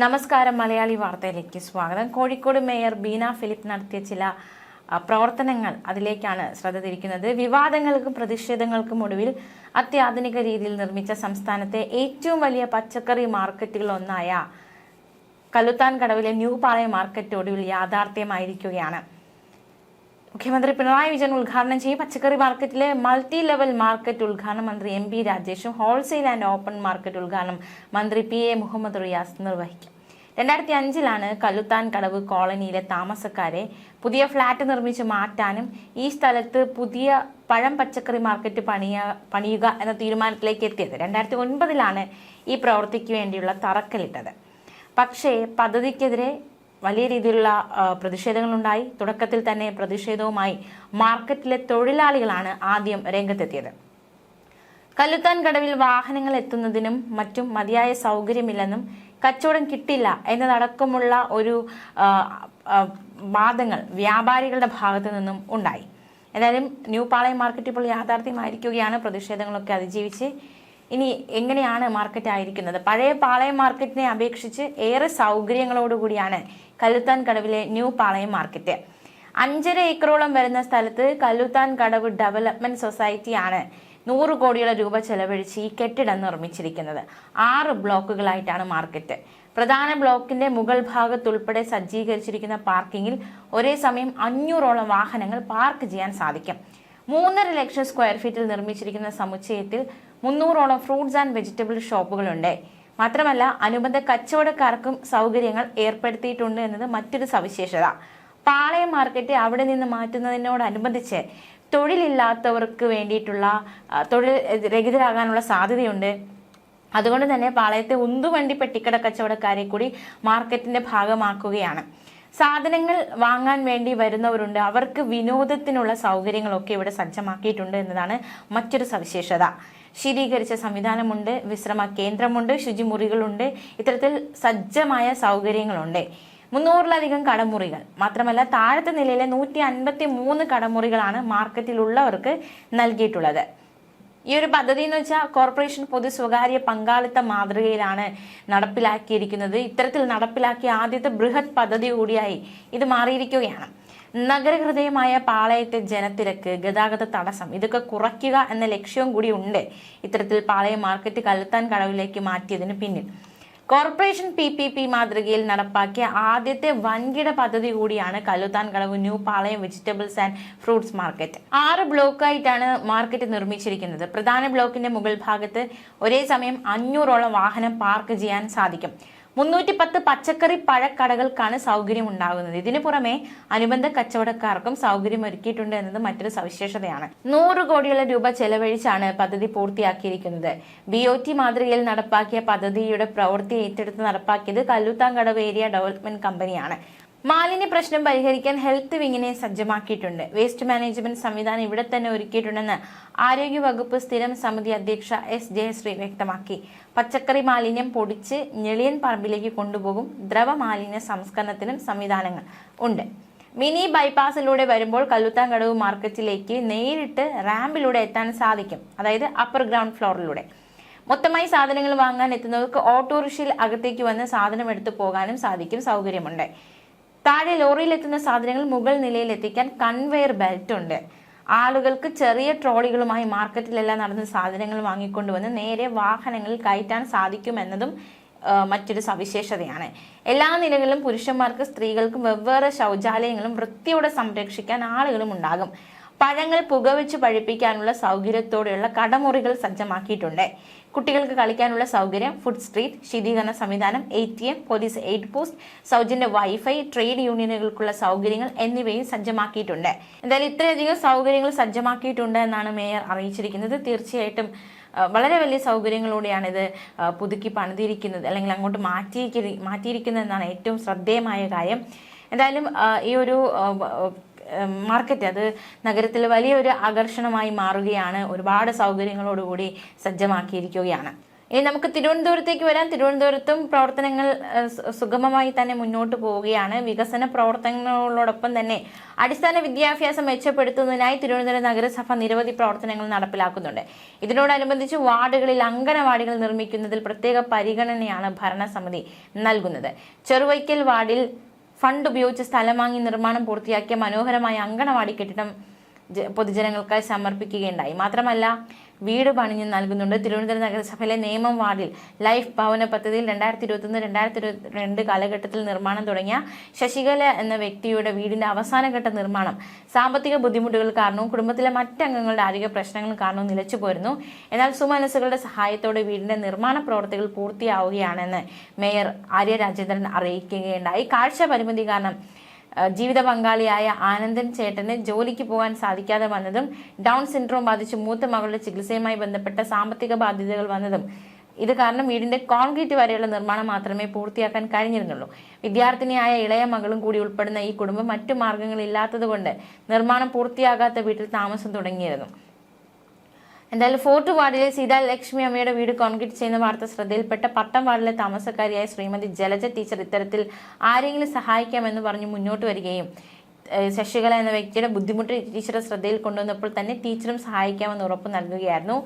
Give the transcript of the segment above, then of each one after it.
നമസ്കാരം മലയാളി വാർത്തയിലേക്ക് സ്വാഗതം. കോഴിക്കോട് മേയർ ബീന ഫിലിപ്പ് നടത്തിയ ചില പ്രവർത്തനങ്ങൾ അതിലേക്കാണ് ശ്രദ്ധ തിരിക്കുന്നത്. വിവാദങ്ങൾക്കും പ്രതിഷേധങ്ങൾക്കും ഒടുവിൽ അത്യാധുനിക രീതിയിൽ നിർമ്മിച്ച സംസ്ഥാനത്തെ ഏറ്റവും വലിയ പച്ചക്കറി മാർക്കറ്റുകളിലൊന്നായ കല്ലുത്താൻ കടവിലെ ന്യൂ പാളയ മാർക്കറ്റ് ഒടുവിൽ യാഥാർത്ഥ്യമായിരിക്കുകയാണ്. മുഖ്യമന്ത്രി പിണറായി വിജയൻ ഉദ്ഘാടനം ചെയ്യും. പച്ചക്കറി മാർക്കറ്റിലെ മൾട്ടി ലെവൽ മാർക്കറ്റ് ഉദ്ഘാടനം മന്ത്രി എം പി രാജേഷും ഹോൾസെയിൽ ആൻഡ് ഓപ്പൺ മാർക്കറ്റ് ഉദ്ഘാടനം മന്ത്രി പി എ മുഹമ്മദ് റിയാസ് നിർവഹിക്കും. രണ്ടായിരത്തി അഞ്ചിലാണ് കല്ലുത്താൻ കടവ് കോളനിയിലെ താമസക്കാരെ പുതിയ ഫ്ളാറ്റ് നിർമ്മിച്ച് മാറ്റാനും ഈ സ്ഥലത്ത് പുതിയ പഴം പച്ചക്കറി മാർക്കറ്റ് പണിയ പണിയുക എന്ന തീരുമാനത്തിലേക്ക് എത്തിയത്. രണ്ടായിരത്തി ഒൻപതിലാണ് ഈ പ്രവൃത്തിക്ക് വേണ്ടിയുള്ള തറക്കല്ലിട്ടത്. പക്ഷേ പദ്ധതിക്കെതിരെ വലിയ രീതിയിലുള്ള പ്രതിഷേധങ്ങളുണ്ടായി. തുടക്കത്തിൽ തന്നെ പ്രതിഷേധവുമായി മാർക്കറ്റിലെ തൊഴിലാളികളാണ് ആദ്യം രംഗത്തെത്തിയത്. കല്ലുത്താൻ കടവിൽ വാഹനങ്ങൾ എത്തുന്നതിനും മറ്റും മതിയായ സൗകര്യമില്ലെന്നും കച്ചവടം കിട്ടില്ല എന്നതടക്കമുള്ള ഒരു വാദങ്ങൾ വ്യാപാരികളുടെ ഭാഗത്തു നിന്നും ഉണ്ടായി. എന്തായാലും ന്യൂ പാളയം മാർക്കറ്റ് ഇപ്പോൾ യാഥാർത്ഥ്യമായിരിക്കുകയാണ്. പ്രതിഷേധങ്ങളൊക്കെ അതിജീവിച്ച് ഇനി എങ്ങനെയാണ് മാർക്കറ്റ് ആയിരിക്കുന്നത്? പഴയ പാളയം മാർക്കറ്റിനെ അപേക്ഷിച്ച് ഏറെ സൗകര്യങ്ങളോടുകൂടിയാണ് കല്ലുത്താൻ കടവിലെ ന്യൂ പാളയം മാർക്കറ്റ് അഞ്ചര ഏക്കറോളം വരുന്ന സ്ഥലത്ത് കല്ലുത്താൻ കടവ് ഡെവലപ്മെന്റ് സൊസൈറ്റിയാണ് നൂറ് കോടിയുടെ രൂപ ചെലവഴിച്ച് ഈ കെട്ടിടം നിർമ്മിച്ചിരിക്കുന്നത്. ആറ് ബ്ലോക്കുകളായിട്ടാണ് മാർക്കറ്റ് പ്രധാന ബ്ലോക്കിന്റെ മുകൾ ഭാഗത്തുൾപ്പെടെ സജ്ജീകരിച്ചിരിക്കുന്ന പാർക്കിങ്ങിൽ ഒരേ സമയം അഞ്ഞൂറോളം വാഹനങ്ങൾ പാർക്ക് ചെയ്യാൻ സാധിക്കും. മൂന്നര ലക്ഷം സ്ക്വയർ ഫീറ്റിൽ നിർമ്മിച്ചിരിക്കുന്ന സമുച്ചയത്തിൽ മുന്നൂറോളം ഫ്രൂട്ട്സ് ആൻഡ് വെജിറ്റബിൾ ഷോപ്പുകളുണ്ട് മാത്രമല്ല അനുബന്ധ കച്ചവടക്കാർക്കും സൗകര്യങ്ങൾ ഏർപ്പെടുത്തിയിട്ടുണ്ട് എന്നത് മറ്റൊരു സവിശേഷത. പാളയം മാർക്കറ്റ് അവിടെ നിന്ന് മാറ്റുന്നതിനോടനുബന്ധിച്ച് തൊഴിലില്ലാത്തവർക്ക് വേണ്ടിയിട്ടുള്ള തൊഴിൽ രഹിതരാകാനുള്ള സാധ്യതയുണ്ട്. അതുകൊണ്ട് തന്നെ പാളയത്തെ ഉന്തുവണ്ടി പെട്ടിക്കട കച്ചവടക്കാരെ കൂടി മാർക്കറ്റിന്റെ ഭാഗമാക്കുകയാണ്. സാധനങ്ങൾ വാങ്ങാൻ വേണ്ടി വരുന്നവരുണ്ട്. അവർക്ക് വിനോദത്തിനുള്ള സൗകര്യങ്ങളൊക്കെ ഇവിടെ സജ്ജമാക്കിയിട്ടുണ്ട് എന്നതാണ് മറ്റൊരു സവിശേഷത. ശീതീകരിച്ച സംവിധാനമുണ്ട് വിശ്രമ കേന്ദ്രമുണ്ട് ശുചിമുറികളുണ്ട്. ഇത്തരത്തിൽ സജ്ജമായ സൗകര്യങ്ങളുണ്ട്. മുന്നൂറിലധികം കടമുറികൾ. മാത്രമല്ല താഴത്തെ നിലയിലെ നൂറ്റി അൻപത്തി മൂന്ന് കടമുറികളാണ് മാർക്കറ്റിലുള്ളവർക്ക് നൽകിയിട്ടുള്ളത്. ഈ ഒരു പദ്ധതി എന്ന് വെച്ചാൽ കോർപ്പറേഷൻ പൊതു സ്വകാര്യ പങ്കാളിത്ത മാതൃകയിലാണ് നടപ്പിലാക്കിയിരിക്കുന്നത്. ഇത്തരത്തിൽ നടപ്പിലാക്കിയ ആദ്യത്തെ ബൃഹത് പദ്ധതി കൂടിയായി ഇത് മാറിയിരിക്കുകയാണ്. നഗരഹൃദയമായ പാളയത്തെ ജനത്തിരക്ക് ഗതാഗത തടസ്സം ഇതൊക്കെ കുറയ്ക്കുക എന്ന ലക്ഷ്യവും കൂടി ഉണ്ട്. ഇത്തരത്തിൽ പാളയം മാർക്കറ്റ് കല്ലുത്താൻ കടവിലേക്ക് മാറ്റിയതിന് പിന്നിൽ. കോർപ്പറേഷൻ പി പി പി മാതൃകയിൽ നടപ്പാക്കിയ ആദ്യത്തെ വൻകിട പദ്ധതി കൂടിയാണ് Kalluthan Kadavu new Palayam vegetables and fruits market. ആറ് ബ്ലോക്കായിട്ടാണ് മാർക്കറ്റ് നിർമ്മിച്ചിരിക്കുന്നത്. പ്രധാന ബ്ലോക്കിന്റെ മുകൾ ഭാഗത്ത് ഒരേ സമയം അഞ്ഞൂറോളം വാഹനം പാർക്ക് ചെയ്യാൻ സാധിക്കും. മുന്നൂറ്റി പത്ത് പച്ചക്കറി പഴക്കടകൾക്കാണ് സൗകര്യം ഉണ്ടാകുന്നത് ഇതിനു പുറമെ അനുബന്ധ കച്ചവടക്കാർക്കും സൗകര്യം ഒരുക്കിയിട്ടുണ്ട് എന്നത് മറ്റൊരു സവിശേഷതയാണ്. നൂറ് കോടിയുള്ള രൂപ ചെലവഴിച്ചാണ് പദ്ധതി പൂർത്തിയാക്കിയിരിക്കുന്നത്. ബി ഒ ടി മാതൃകയിൽ നടപ്പാക്കിയ പദ്ധതിയുടെ പ്രവൃത്തി ഏറ്റെടുത്ത് നടപ്പാക്കിയത് കല്ലുത്താങ്കടവ് ഏരിയ ഡെവലപ്മെന്റ് കമ്പനിയാണ്. മാലിന്യ പ്രശ്നം പരിഹരിക്കാൻ ഹെൽത്ത് വിങ്ങിനെ സജ്ജമാക്കിയിട്ടുണ്ട്. വേസ്റ്റ് മാനേജ്മെന്റ് സംവിധാനം ഇവിടെ തന്നെ ഒരുക്കിയിട്ടുണ്ടെന്ന് ആരോഗ്യ വകുപ്പ് സ്ഥിരം സമിതി അധ്യക്ഷ എസ് ജയശ്രീ വ്യക്തമാക്കി. പച്ചക്കറി മാലിന്യം പൊടിച്ച് ഞെളിയൻ പറമ്പിലേക്ക് കൊണ്ടുപോകും ദ്രവ മാലിന്യ സംസ്കരണത്തിനും സംവിധാനങ്ങൾ ഉണ്ട്. മിനി ബൈപ്പാസിലൂടെ വരുമ്പോൾ കല്ലുത്താങ്കടവ് മാർക്കറ്റിലേക്ക് നേരിട്ട് റാമ്പിലൂടെ എത്താൻ സാധിക്കും. അതായത് അപ്പർ ഗ്രൗണ്ട് ഫ്ലോറിലൂടെ മൊത്തമായി സാധനങ്ങൾ വാങ്ങാൻ എത്തുന്നവർക്ക് ഓട്ടോറിക്ഷയിൽ അകത്തേക്ക് വന്ന് സാധനം എടുത്തു പോകാനും സാധിക്കും സൗകര്യമുണ്ട്. താഴെ ലോറിയിൽ എത്തുന്ന സാധനങ്ങൾ മുകൾ നിലയിൽ എത്തിക്കാൻ കൺവെയർ ബെൽറ്റ് ഉണ്ട്. ആളുകൾക്ക് ചെറിയ ട്രോളികളുമായി മാർക്കറ്റിലെല്ലാം നടന്ന് സാധനങ്ങൾ വാങ്ങിക്കൊണ്ടുവന്ന് നേരെ വാഹനങ്ങളിൽ കയറ്റാൻ സാധിക്കുമെന്നതും മറ്റൊരു സവിശേഷതയാണ്. എല്ലാ നിലകളിലും പുരുഷന്മാർക്ക് സ്ത്രീകൾക്കും വെവ്വേറെ ശൗചാലയങ്ങളും വൃത്തിയോടെ സംരക്ഷിക്കാൻ ആളുകളും ഉണ്ടാകും. പഴങ്ങൾ പുകവെച്ച് പഴിപ്പിക്കാനുള്ള സൗകര്യത്തോടെയുള്ള കടമുറികൾ സജ്ജമാക്കിയിട്ടുണ്ട്. കുട്ടികൾക്ക് കളിക്കാനുള്ള സൗകര്യം ഫുഡ് സ്ട്രീറ്റ് ശീതീകരണ സംവിധാനം A T M police aid post സൗജന്യ വൈഫൈ ട്രേഡ് യൂണിയനുകൾക്കുള്ള സൗകര്യങ്ങൾ എന്നിവയും സജ്ജമാക്കിയിട്ടുണ്ട്. എന്തായാലും ഇത്രയധികം സൗകര്യങ്ങൾ സജ്ജമാക്കിയിട്ടുണ്ട് എന്നാണ് മേയർ അറിയിച്ചിരിക്കുന്നത്. തീർച്ചയായിട്ടും വളരെ വലിയ സൗകര്യങ്ങളോടെയാണ് ഇത് പുതുക്കി പണിതിരിക്കുന്നത് അല്ലെങ്കിൽ അങ്ങോട്ട് മാറ്റിയിരിക്കുന്ന മാറ്റിയിരിക്കുന്നത് മാറ്റിയിരിക്കുന്നതെന്നാണ് ഏറ്റവും ശ്രദ്ധേയമായ കാര്യം. എന്തായാലും ഈ ഒരു മാർക്കറ്റ് അത് നഗരത്തിൽ വലിയൊരു ആകർഷണമായി മാറുകയാണ്. ഒരുപാട് സൗകര്യങ്ങളോടുകൂടി സജ്ജമാക്കിയിരിക്കുകയാണ്. ഇനി നമുക്ക് തിരുവനന്തപുരത്തേക്ക് വരാം. തിരുവനന്തപുരത്തും പ്രവർത്തനങ്ങൾ സുഗമമായി തന്നെ മുന്നോട്ട് പോവുകയാണ്. വികസന പ്രവർത്തനങ്ങളോടൊപ്പം തന്നെ അടിസ്ഥാന വിദ്യാഭ്യാസം മെച്ചപ്പെടുത്തുന്നതിനായി തിരുവനന്തപുരം നഗരസഭ നിരവധി പ്രവർത്തനങ്ങൾ നടപ്പിലാക്കുന്നുണ്ട്. ഇതിനോടനുബന്ധിച്ച് വാർഡുകളിൽ അങ്കണവാടികൾ നിർമ്മിക്കുന്നതിൽ പ്രത്യേക പരിഗണനയാണ് ഭരണസമിതി നൽകുന്നത്. ചെറുവൈക്കൽ വാർഡിൽ ഫണ്ട് ഉപയോഗിച്ച് സ്ഥലം വാങ്ങി നിർമ്മാണം പൂർത്തിയാക്കിയ മനോഹരമായ അങ്കണവാടി കെട്ടിടം പൊതുജനങ്ങൾക്കായി സമർപ്പിക്കുകയുണ്ടായി. മാത്രമല്ല വീട് പണിഞ്ഞ് നൽകുന്നുണ്ട്. തിരുവനന്തപുരം നഗരസഭയിലെ നേമം വാർഡിൽ ലൈഫ് ഭവന പദ്ധതിയിൽ രണ്ടായിരത്തി ഇരുപത്തൊന്ന് രണ്ടായിരത്തി ഇരുപത്തിരണ്ട് കാലഘട്ടത്തിൽ നിർമ്മാണം തുടങ്ങിയ ശശികല എന്ന വ്യക്തിയുടെ വീടിന്റെ അവസാനഘട്ട നിർമ്മാണം സാമ്പത്തിക ബുദ്ധിമുട്ടുകൾ കാരണവും കുടുംബത്തിലെ മറ്റംഗങ്ങളുടെ ആരോഗ്യ പ്രശ്നങ്ങൾ കാരണവും നിലച്ചു പോരുന്നു. എന്നാൽ സുമനസ്സുകളുടെ സഹായത്തോടെ വീടിന്റെ നിർമ്മാണ പ്രവർത്തികൾ പൂർത്തിയാവുകയാണെന്ന് മേയർ ആര്യ രാജേന്ദ്രൻ അറിയിക്കുകയുണ്ടായി. കാഴ്ച പരിമിതി കാരണം ജീവിത പങ്കാളിയായ ആനന്ദൻ ചേട്ടന് ജോലിക്ക് പോകാൻ സാധിക്കാതെ വന്നതും ഡൗൺ സിൻഡ്രോം ബാധിച്ച് മൂത്ത മകളുടെ ചികിത്സയുമായി ബന്ധപ്പെട്ട സാമ്പത്തിക ബാധ്യതകൾ വന്നതും ഇത് കാരണം വീടിന്റെ കോൺക്രീറ്റ് വരെയുള്ള നിർമ്മാണം മാത്രമേ പൂർത്തിയാക്കാൻ കഴിഞ്ഞിരുന്നുള്ളൂ. വിദ്യാർത്ഥിനിയായ ഇളയ മകളും കൂടി ഉൾപ്പെടുന്ന ഈ കുടുംബം മറ്റു മാർഗങ്ങളില്ലാത്തതുകൊണ്ട് നിർമ്മാണം പൂർത്തിയാകാത്ത വീട്ടിൽ താമസം തുടങ്ങിയിരുന്നു. എന്തായാലും ഫോർട്ട് വാർഡിലെ സീതാ ലക്ഷ്മി അമ്മയുടെ വീട് കോൺക്രീറ്റ് ചെയ്യുന്ന വാർത്ത ശ്രദ്ധയിൽപ്പെട്ട പട്ടം വാർഡിലെ താമസക്കാരിയായ ശ്രീമതി ജലജ ടീച്ചർ ഇത്തരത്തിൽ ആരെങ്കിലും സഹായിക്കാമെന്ന് പറഞ്ഞ് മുന്നോട്ട് വരികയും ശശികല എന്ന വ്യക്തിയുടെ ബുദ്ധിമുട്ട് ടീച്ചറുടെ ശ്രദ്ധയിൽ കൊണ്ടുവന്നപ്പോൾ തന്നെ ടീച്ചറും സഹായിക്കാമെന്ന് ഉറപ്പ് നൽകുകയായിരുന്നു.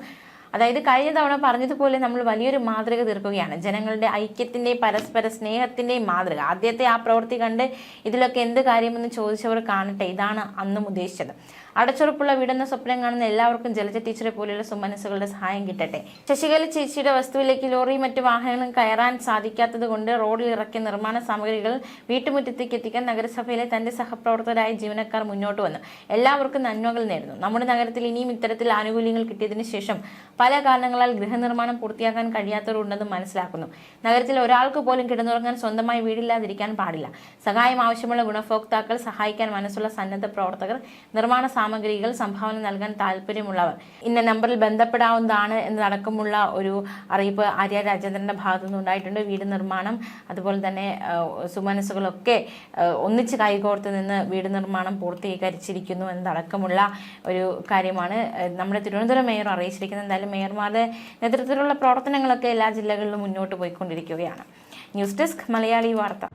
അതായത് കഴിഞ്ഞ തവണ പറഞ്ഞതുപോലെ നമ്മൾ വലിയൊരു മാതൃക തീർക്കുകയാണ്. ജനങ്ങളുടെ ഐക്യത്തിന്റെയും പരസ്പര സ്നേഹത്തിന്റെയും മാതൃക. ആദ്യത്തെ ആ പ്രവൃത്തി കണ്ട് ഇതിലൊക്കെ എന്ത് കാര്യമെന്ന് ചോദിച്ചവർ കാണട്ടെ ഇതാണ് അന്നും ഉദ്ദേശിച്ചത്. അടച്ചുറപ്പുള്ള വീടെന്ന സ്വപ്നം കാണുന്ന എല്ലാവർക്കും ജലജ ടീച്ചറെ പോലെയുള്ള സുമനസ്സുകളുടെ സഹായം കിട്ടട്ടെ. ശശികല ചേച്ചിയുടെ വസ്തുവിലേക്ക് ലോറിയും മറ്റു വാഹനങ്ങളും കയറാൻ സാധിക്കാത്തത് കൊണ്ട് റോഡിൽ ഇറക്കിയ നിർമ്മാണ സാമഗ്രികൾ വീട്ടുമുറ്റത്തേക്ക് എത്തിക്കാൻ നഗരസഭയിലെ തന്റെ സഹപ്രവർത്തകരായ ജീവനക്കാർ മുന്നോട്ട് വന്നു. എല്ലാവർക്കും നന്മകൾ നേരുന്നു. നമ്മുടെ നഗരത്തിൽ ഇനിയും ഇത്തരത്തിൽ ആനുകൂല്യങ്ങൾ കിട്ടിയതിനു ശേഷം പല കാരണങ്ങളാൽ ഗൃഹനിർമ്മാണം പൂർത്തിയാക്കാൻ കഴിയാത്തവരുണ്ടെന്ന് മനസ്സിലാക്കുന്നു. നഗരത്തിൽ ഒരാൾക്ക് പോലും കിടന്നുറങ്ങാൻ സ്വന്തമായി വീടില്ലാതിരിക്കാൻ പാടില്ല. സഹായം ആവശ്യമുള്ള ഗുണഭോക്താക്കൾ സഹായിക്കാൻ മനസ്സുള്ള സന്നദ്ധ പ്രവർത്തകർ നിർമ്മാണ സാമഗ്രികൾ സംഭാവന നൽകാൻ താല്പര്യമുള്ളവർ. ഇന്ന നമ്പറിൽ ബന്ധപ്പെടാവുന്നതാണ് എന്നതടക്കമുള്ള ഒരു അറിയിപ്പ് ആര്യ രാജേന്ദ്രന്റെ ഭാഗത്തു നിന്നുണ്ടായിട്ടുണ്ട് വീട് നിർമ്മാണം അതുപോലെ തന്നെ സുമനസ്സുകളൊക്കെ ഒന്നിച്ച് കൈകോർത്ത് നിന്ന് വീട് നിർമ്മാണം പൂർത്തീകരിച്ചിരിക്കുന്നു എന്നതടക്കമുള്ള ഒരു കാര്യമാണ്. നമ്മുടെ തിരുവനന്തപുരം മേയർ അറിയിച്ചിരിക്കുന്നത് എന്തായാലും മേയർമാരുടെ നേതൃത്വത്തിലുള്ള പ്രവർത്തനങ്ങളൊക്കെ എല്ലാ ജില്ലകളിലും മുന്നോട്ട് പോയിക്കൊണ്ടിരിക്കുകയാണ്. ന്യൂസ് ഡെസ്ക് മലയാളി വാർത്ത.